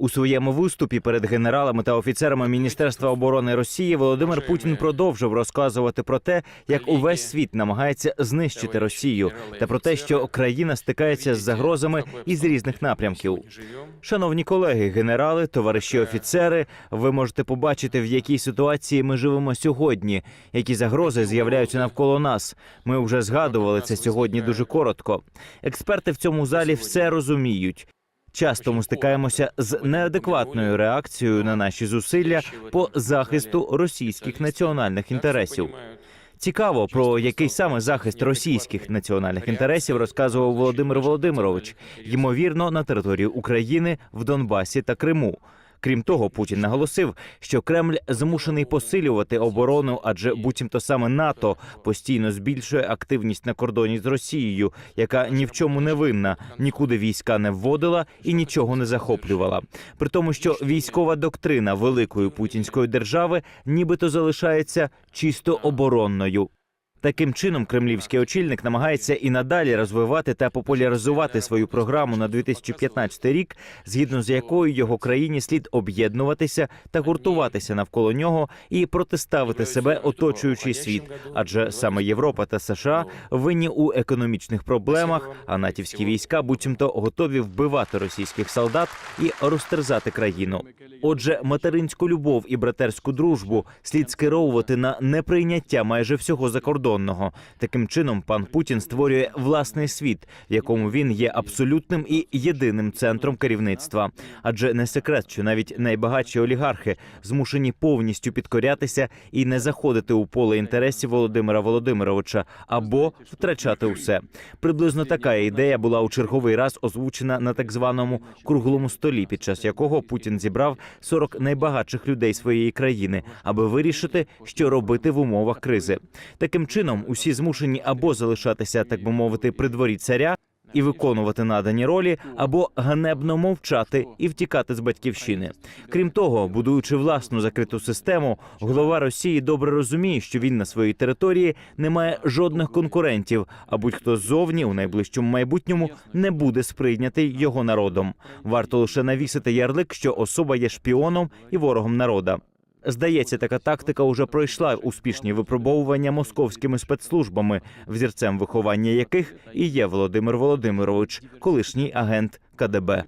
У своєму виступі перед генералами та офіцерами Міністерства оборони Росії Володимир Путін продовжив розказувати про те, як увесь світ намагається знищити Росію, та про те, що країна стикається з загрозами із різних напрямків. Шановні колеги, генерали, товариші офіцери, ви можете побачити, в якій ситуації ми живемо сьогодні, які загрози з'являються навколо нас. Ми вже згадували це сьогодні дуже коротко. Експерти в цьому залі все розуміють. Часто ми стикаємося з неадекватною реакцією на наші зусилля по захисту російських національних інтересів. Цікаво, про який саме захист російських національних інтересів розказував Володимир Володимирович, ймовірно, на території України, в Донбасі та Криму. Крім того, Путін наголосив, що Кремль змушений посилювати оборону, адже буцімто саме НАТО постійно збільшує активність на кордоні з Росією, яка ні в чому не винна, нікуди війська не вводила і нічого не захоплювала. При тому, що військова доктрина великої путінської держави нібито залишається чисто оборонною. Таким чином, кремлівський очільник намагається і надалі розвивати та популяризувати свою програму на 2015 рік, згідно з якою його країні слід об'єднуватися та гуртуватися навколо нього і протиставити себе оточуючий світ. Адже саме Європа та США винні у економічних проблемах, а натівські війська буцімто готові вбивати російських солдат і розтерзати країну. Отже, материнську любов і братерську дружбу слід скеровувати на неприйняття майже всього закордонного. Таким чином, пан Путін створює власний світ, в якому він є абсолютним і єдиним центром керівництва. Адже не секрет, що навіть найбагатші олігархи змушені повністю підкорятися і не заходити у поле інтересів Володимира Володимировича або втрачати усе. Приблизно така ідея була у черговий раз озвучена на так званому круглому столі, під час якого Путін зібрав 40 найбагатших людей своєї країни, аби вирішити, що робити в умовах кризи. Таким чином, усі змушені або залишатися, так би мовити, при дворі царя. І виконувати надані ролі або ганебно мовчати і втікати з батьківщини. Крім того, будуючи власну закриту систему, голова Росії добре розуміє, що він на своїй території не має жодних конкурентів, а будь-хто ззовні у найближчому майбутньому не буде сприйнятий його народом. Варто лише навісити ярлик, що особа є шпіоном і ворогом народа. Здається, така тактика уже пройшла успішні випробовування московськими спецслужбами, взірцем виховання яких і є Володимир Володимирович, колишній агент КДБ.